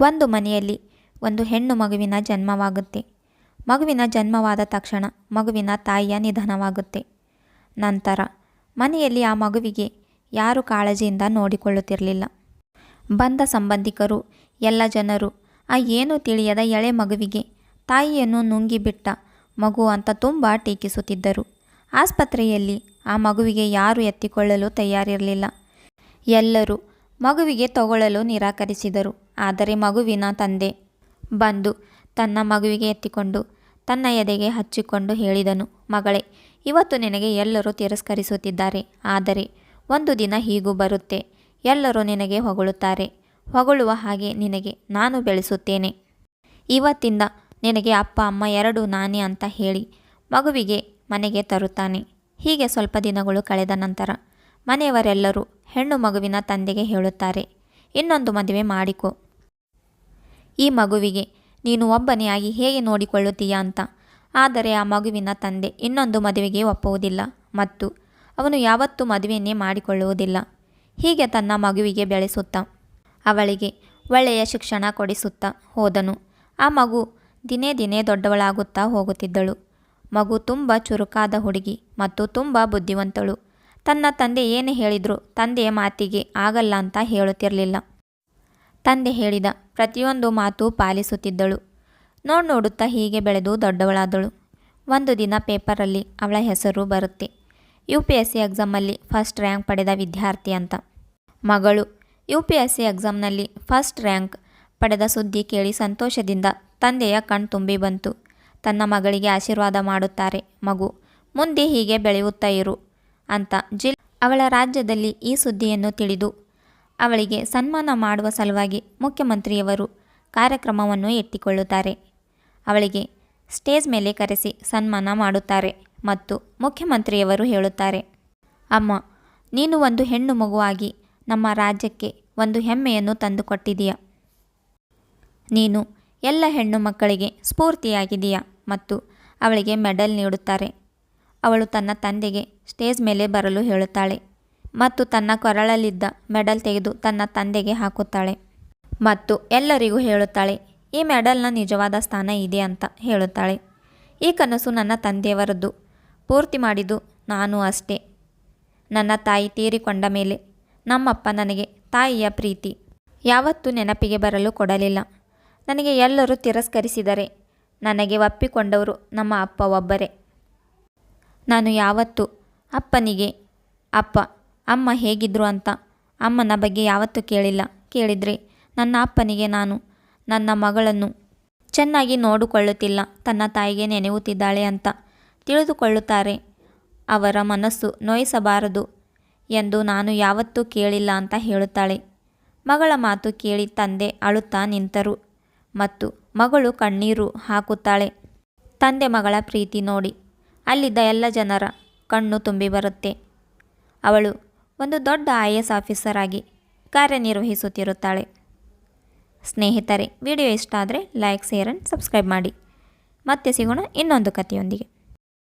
ಒಂದು ಮನೆಯಲ್ಲಿ ಒಂದು ಹೆಣ್ಣು ಮಗುವಿನ ಜನ್ಮವಾಗುತ್ತೆ. ಮಗುವಿನ ಜನ್ಮವಾದ ತಕ್ಷಣ ಮಗುವಿನ ತಾಯಿಯ ನಿಧನವಾಗುತ್ತೆ. ನಂತರ ಮನೆಯಲ್ಲಿ ಆ ಮಗುವಿಗೆ ಯಾರು ಕಾಳಜಿಯಿಂದ ನೋಡಿಕೊಳ್ಳುತ್ತಿರಲಿಲ್ಲ. ಬಂದ ಸಂಬಂಧಿಕರು, ಎಲ್ಲ ಜನರು, ಆ ಏನು ತಿಳಿಯದ ಎಳೆ ಮಗುವಿಗೆ ತಾಯಿಯನ್ನು ನುಂಗಿಬಿಟ್ಟ ಮಗು ಅಂತ ತುಂಬ ಟೀಕಿಸುತ್ತಿದ್ದರು. ಆಸ್ಪತ್ರೆಯಲ್ಲಿ ಆ ಮಗುವಿಗೆ ಯಾರು ಎತ್ತಿಕೊಳ್ಳಲು ತಯಾರಿರಲಿಲ್ಲ. ಎಲ್ಲರೂ ಮಗುವಿಗೆ ತಗೊಳ್ಳಲು ನಿರಾಕರಿಸಿದರು. ಆದರೆ ಮಗುವಿನ ತಂದೆ ಬಂದು ತನ್ನ ಮಗುವಿಗೆ ಎತ್ತಿಕೊಂಡು ತನ್ನ ಎದೆಗೆ ಹಚ್ಚಿಕೊಂಡು ಹೇಳಿದನು, ಮಗಳೇ, ಇವತ್ತು ನಿನಗೆ ಎಲ್ಲರೂ ತಿರಸ್ಕರಿಸುತ್ತಿದ್ದಾರೆ. ಆದರೆ ಒಂದು ದಿನ ಹೀಗೂ ಬರುತ್ತೆ. ಎಲ್ಲರೂ ನಿನಗೆ ಹೊಗಳುತ್ತಾರೆ. ಹೊಗಳುವ ಹಾಗೆ ನಿನಗೆ ನಾನು ಬೆಳೆಸುತ್ತೇನೆ. ಇವತ್ತಿಂದ ನಿನಗೆ ಅಪ್ಪ, ಅಮ್ಮ ಎರಡು ನಾನೇ ಅಂತ ಹೇಳಿ ಮಗುವಿಗೆ ಮನೆಗೆ ತರುತ್ತಾನೆ. ಹೀಗೆ ಸ್ವಲ್ಪ ದಿನಗಳು ಕಳೆದ ನಂತರ ಮನೆಯವರೆಲ್ಲರೂ ಹೆಣ್ಣು ಮಗುವಿನ ತಂದೆಗೆ ಹೇಳುತ್ತಾರೆ, ಇನ್ನೊಂದು ಮದುವೆ ಮಾಡಿಕೊ. ಈ ಮಗುವಿಗೆ, ನೀನು ಒಬ್ಬನೇ ಆಗಿ ಹೇಗೆ ನೋಡಿಕೊಳ್ಳುತ್ತೀಯ ಅಂತ. ಆದರೆ ಆ ಮಗುವಿನ ತಂದೆ ಇನ್ನೊಂದು ಮದುವೆಗೆ ಒಪ್ಪುವುದಿಲ್ಲ ಮತ್ತು ಅವನು ಯಾವತ್ತೂ ಮದುವೆಯನ್ನೇ ಮಾಡಿಕೊಳ್ಳುವುದಿಲ್ಲ. ಹೀಗೆ ತನ್ನ ಮಗುವಿಗೆ ಬೆಳೆಸುತ್ತಾ, ಅವಳಿಗೆ ಒಳ್ಳೆಯ ಶಿಕ್ಷಣ ಕೊಡಿಸುತ್ತಾ ಹೋದನು. ಆ ಮಗು ದಿನೇ ದಿನೇ ದೊಡ್ಡವಳಾಗುತ್ತಾ ಹೋಗುತ್ತಿದ್ದಳು. ಮಗು ತುಂಬ ಚುರುಕಾದ ಹುಡುಗಿ ಮತ್ತು ತುಂಬ ಬುದ್ಧಿವಂತಳು. ತನ್ನ ತಂದೆ ಏನು ಹೇಳಿದರೂ ತಂದೆಯ ಮಾತಿಗೆ ಆಗಲ್ಲ ಅಂತ ಹೇಳುತ್ತಿರಲಿಲ್ಲ. ತಂದೆ ಹೇಳಿದ ಪ್ರತಿಯೊಂದು ಮಾತು ಪಾಲಿಸುತ್ತಿದ್ದಳು. ನೋಡ್ ನೋಡುತ್ತಾ ಹೀಗೆ ಬೆಳೆದು ದೊಡ್ಡವಳಾದಳು. ಒಂದು ದಿನ ಪೇಪರಲ್ಲಿ ಅವಳ ಹೆಸರು ಬರುತ್ತೆ. ಯು ಪಿ ಎಸ್ ಸಿ ಎಕ್ಸಾಮಲ್ಲಿ ಫಸ್ಟ್ ರ್ಯಾಂಕ್ ಪಡೆದ ವಿದ್ಯಾರ್ಥಿ ಅಂತ. ಮಗಳು ಯು ಪಿ ಎಸ್ ಸಿ ಎಕ್ಸಾಮ್ನಲ್ಲಿ ಫಸ್ಟ್ ರ್ಯಾಂಕ್ ಪಡೆದ ಸುದ್ದಿ ಕೇಳಿ ಸಂತೋಷದಿಂದ ತಂದೆಯ ಕಣ್ ತುಂಬಿ ಬಂತು. ತನ್ನ ಮಗಳಿಗೆ ಆಶೀರ್ವಾದ ಮಾಡುತ್ತಾರೆ. ಮಗು, ಮುಂದೆ ಹೀಗೆ ಬೆಳೆಯುತ್ತಾ ಇರು ಅಂತ ಜಿಲ್ ಅವಳ ರಾಜ್ಯದಲ್ಲಿ ಈ ಸುದ್ದಿಯನ್ನು ತಿಳಿದು ಅವಳಿಗೆ ಸನ್ಮಾನ ಮಾಡುವ ಸಲುವಾಗಿ ಮುಖ್ಯಮಂತ್ರಿಯವರು ಕಾರ್ಯಕ್ರಮವನ್ನು ಎತ್ತಿಕೊಳ್ಳುತ್ತಾರೆ. ಅವಳಿಗೆ ಸ್ಟೇಜ್ ಮೇಲೆ ಕರೆಸಿ ಸನ್ಮಾನ ಮಾಡುತ್ತಾರೆ ಮತ್ತು ಮುಖ್ಯಮಂತ್ರಿಯವರು ಹೇಳುತ್ತಾರೆ, ಅಮ್ಮ, ನೀನು ಒಂದು ಹೆಣ್ಣು ಮಗುವಾಗಿ ನಮ್ಮ ರಾಜ್ಯಕ್ಕೆ ಒಂದು ಹೆಮ್ಮೆಯನ್ನು ತಂದುಕೊಟ್ಟಿದೀಯ ನೀನು ಎಲ್ಲ ಹೆಣ್ಣು ಮಕ್ಕಳಿಗೆ ಸ್ಫೂರ್ತಿಯಾಗಿದೆಯಾ ಮತ್ತು ಅವಳಿಗೆ ಮೆಡಲ್ ನೀಡುತ್ತಾರೆ. ಅವಳು ತನ್ನ ತಂದೆಗೆ ಸ್ಟೇಜ್ ಮೇಲೆ ಬರಲು ಹೇಳುತ್ತಾಳೆ. ಮತ್ತು ತನ್ನ ಕೊರಳಲ್ಲಿದ್ದ ಮೆಡಲ್ ತೆಗೆದು ತನ್ನ ತಂದೆಗೆ ಹಾಕುತ್ತಾಳೆ. ಮತ್ತು ಎಲ್ಲರಿಗೂ ಹೇಳುತ್ತಾಳೆ, ಈ ಮೆಡಲ್ನ ನಿಜವಾದ ಸ್ಥಾನ ಇದೆ ಅಂತ ಹೇಳುತ್ತಾಳೆ. ಈ ಕನಸು ನನ್ನ ತಂದೆಯವರದ್ದು. ಪೂರ್ತಿ ಮಾಡಿದ್ದು ನಾನು ಅಷ್ಟೇ. ನನ್ನ ತಾಯಿ ತೀರಿಕೊಂಡ ಮೇಲೆ ನಮ್ಮಪ್ಪ ನನಗೆ ತಾಯಿಯ ಪ್ರೀತಿ. ಯಾವತ್ತೂ ನೆನಪಿಗೆ ಬರಲು ಕೊಡಲಿಲ್ಲ. ನನಗೆ ಎಲ್ಲರೂ ತಿರಸ್ಕರಿಸಿದರೆ ನನಗೆ ಒಪ್ಪಿಕೊಂಡವರು ನಮ್ಮ ಅಪ್ಪ ಒಬ್ಬರೇ. ನಾನು ಯಾವತ್ತೂ ಅಪ್ಪನಿಗೆ ಅಪ್ಪ. ಅಮ್ಮ ಹೇಗಿದ್ರು ಅಂತ. ಅಮ್ಮನ ಬಗ್ಗೆ ಯಾವತ್ತೂ ಕೇಳಿಲ್ಲ. ಕೇಳಿದರೆ, ನನ್ನ ಅಪ್ಪನಿಗೆ ನಾನು, ನನ್ನ ಮಗಳನ್ನು ಚೆನ್ನಾಗಿ ನೋಡಿಕೊಳ್ಳುತ್ತಿಲ್ಲ. ತನ್ನ ತಾಯಿಗೆ ನೆನೆಯುತ್ತಿದ್ದಾಳೆ ಅಂತ ತಿಳಿದುಕೊಳ್ಳುತ್ತಾರೆ. ಅವರ ಮನಸ್ಸು ನೋಯಿಸಬಾರದು ಎಂದು ನಾನು ಯಾವತ್ತೂ ಕೇಳಿಲ್ಲ ಅಂತ ಹೇಳುತ್ತಾಳೆ. ಮಗಳ ಮಾತು ಕೇಳಿ ತಂದೆ ಅಳುತ್ತಾ ನಿಂತರು ಮತ್ತು ಮಗಳು ಕಣ್ಣೀರು ಹಾಕುತ್ತಾಳೆ. ತಂದೆ ಮಗಳ ಪ್ರೀತಿ ನೋಡಿ, ಅಲ್ಲಿದ್ದ ಎಲ್ಲ ಜನರ ಕಣ್ಣು ತುಂಬಿ ಬರುತ್ತೆ. ಅವಳು ಒಂದು ದೊಡ್ಡ ಐ ಎಸ್ ಆಫೀಸರ್ ಆಗಿ ಕಾರ್ಯನಿರ್ವಹಿಸುತ್ತಿರುತ್ತಾಳೆ. ಸ್ನೇಹಿತರೆ, ವಿಡಿಯೋ ಇಷ್ಟ ಆದರೆ ಲೈಕ್ ಶೇರ್ ಆ್ಯಂಡ್ ಸಬ್ಸ್ಕ್ರೈಬ್ ಮಾಡಿ. ಮತ್ತೆ ಸಿಗೋಣ ಇನ್ನೊಂದು ಕಥೆಯೊಂದಿಗೆ.